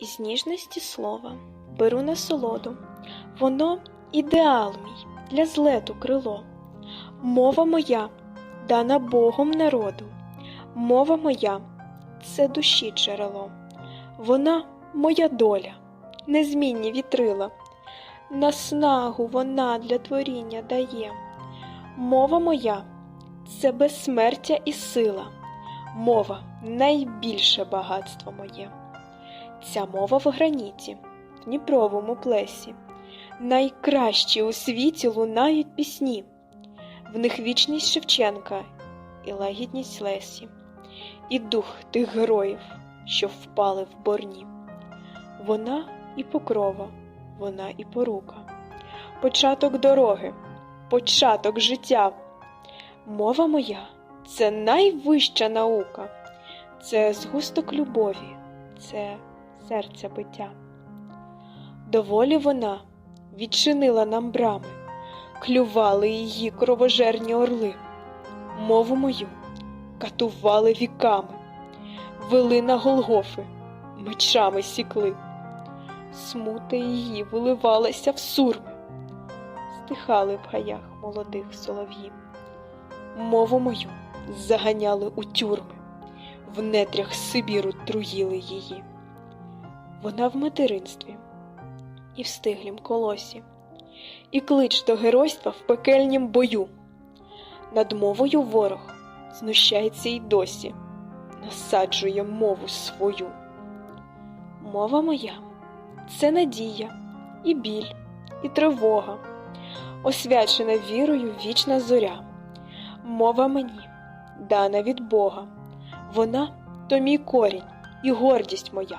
Із ніжності слова беру насолоду, воно ідеал мій для злету крило. Мова моя дана Богом народу, мова моя це душі джерело, вона моя доля, незмінні вітрила, наснагу вона для творіння дає. Мова моя це безсмертя і сила, мова найбільше багатство моє. Ця мова в граніті, в Дніпровому плесі. Найкращі у світі лунають пісні, в них вічність Шевченка і лагідність Лесі, і дух тих героїв, що впали в борні. Вона і покрова, вона і порука, початок дороги, початок життя. Мова моя це найвища наука, це згусток любові, це серця биття. Доволі вона відчинила нам брами, клювали її кровожерні орли, мову мою катували віками, вели на Голгофи, мечами сікли, смута її виливалася в сурми, стихали в гаях молодих солов'їв. Мову мою заганяли у тюрми, в нетрях Сибіру труїли її. Вона в материнстві і в стиглім колосі, і клич до геройства в пекельнім бою. Над мовою ворог знущається й досі, насаджує мову свою. Мова моя це надія, і біль, і тривога, освячена вірою вічна зоря. Мова мені дана від Бога, вона то мій корінь і гордість моя.